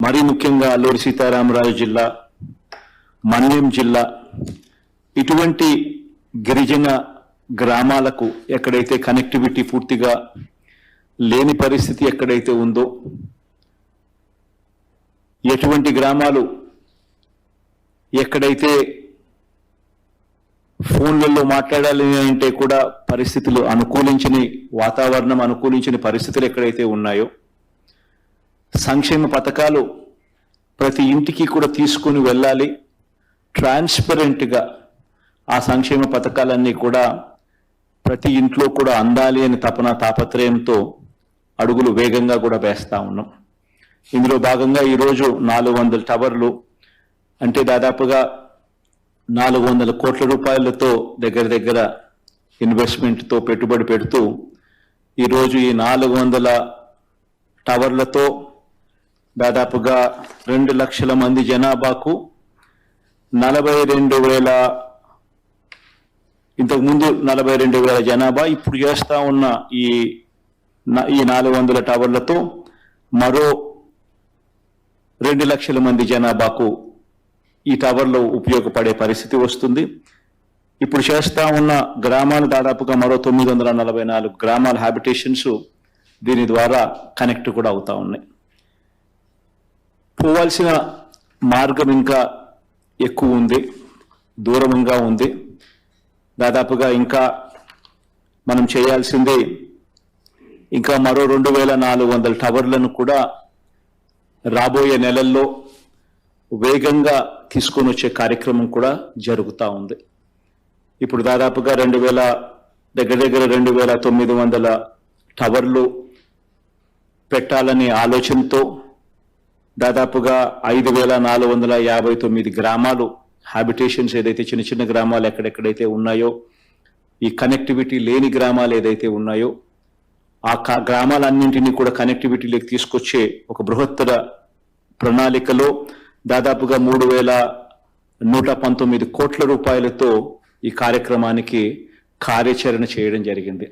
మరీ ముఖ్యంగా అల్లూరి సీతారామరాజు జిల్లా మన్యం జిల్లా ఇటువంటి గిరిజన గ్రామాలకు ఎక్కడైతే కనెక్టివిటీ పూర్తిగా లేని పరిస్థితి ఎక్కడైతే ఉందో ఎటువంటి గ్రామాలు ఎక్కడైతే ఫోన్లలో మాట్లాడాలి అంటే కూడా పరిస్థితులు అనుకూలించని వాతావరణం అనుకూలించని పరిస్థితులు ఎక్కడైతే ఉన్నాయో సంక్షేమ పథకాలు ప్రతి ఇంటికి కూడా తీసుకుని వెళ్ళాలి. ట్రాన్స్పరెంట్గా ఆ సంక్షేమ పథకాలన్నీ కూడా ప్రతి ఇంట్లో కూడా అందాలి అని తపన తాపత్రయంతో అడుగులు వేగంగా కూడా వేస్తూ ఉన్నాం. ఇందులో భాగంగా ఈరోజు నాలుగు వందల టవర్లు అంటే దాదాపుగా నాలుగు వందల కోట్ల రూపాయలతో దగ్గర దగ్గర ఇన్వెస్ట్మెంట్తో పెట్టుబడి పెడుతూ ఈరోజు ఈ నాలుగు వందల టవర్లతో దాదాపుగా రెండు లక్షల మంది జనాభాకు నలభై రెండు వేల ఇంతకుముందు నలభై రెండు వేల జనాభా ఇప్పుడు చేస్తా ఉన్న ఈ ఈ నాలుగు వందల టవర్లతో మరో రెండు లక్షల మంది జనాభాకు ఈ టవర్లు ఉపయోగపడే పరిస్థితి వస్తుంది. ఇప్పుడు చేస్తా ఉన్న గ్రామాలు దాదాపుగా మరో తొమ్మిది వందల నలభై నాలుగు గ్రామాల హ్యాబిటేషన్స్ దీని ద్వారా కనెక్ట్ కూడా అవుతా ఉన్నాయి. పోవాల్సిన మార్గం ఇంకా ఎక్కువ ఉంది దూరంగా ఉంది. దాదాపుగా ఇంకా మనం చేయాల్సింది ఇంకా మరో రెండు వేల నాలుగు వందల టవర్లను కూడా రాబోయే నెలల్లో వేగంగా తీసుకొని వచ్చే కార్యక్రమం కూడా జరుగుతూ ఉంది. ఇప్పుడు దాదాపుగా రెండు వేల దగ్గర దగ్గర రెండు వేల తొమ్మిది వందల టవర్లు పెట్టాలనే ఆలోచనతో దాదాపుగా ఐదు వేల నాలుగు వందల యాభై తొమ్మిది గ్రామాలు హ్యాబిటేషన్స్ ఏదైతే చిన్న చిన్న గ్రామాలు ఎక్కడెక్కడైతే ఉన్నాయో ఈ కనెక్టివిటీ లేని గ్రామాలు ఏదైతే ఉన్నాయో ఆ గ్రామాలన్నింటినీ కూడా కనెక్టివిటీలోకి తీసుకొచ్చే ఒక బృహత్తర ప్రణాళికలో దాదాపుగా మూడు వేల నూట పంతొమ్మిది కోట్ల రూపాయలతో ఈ కార్యక్రమానికి కార్యాచరణ చేయడం జరిగింది.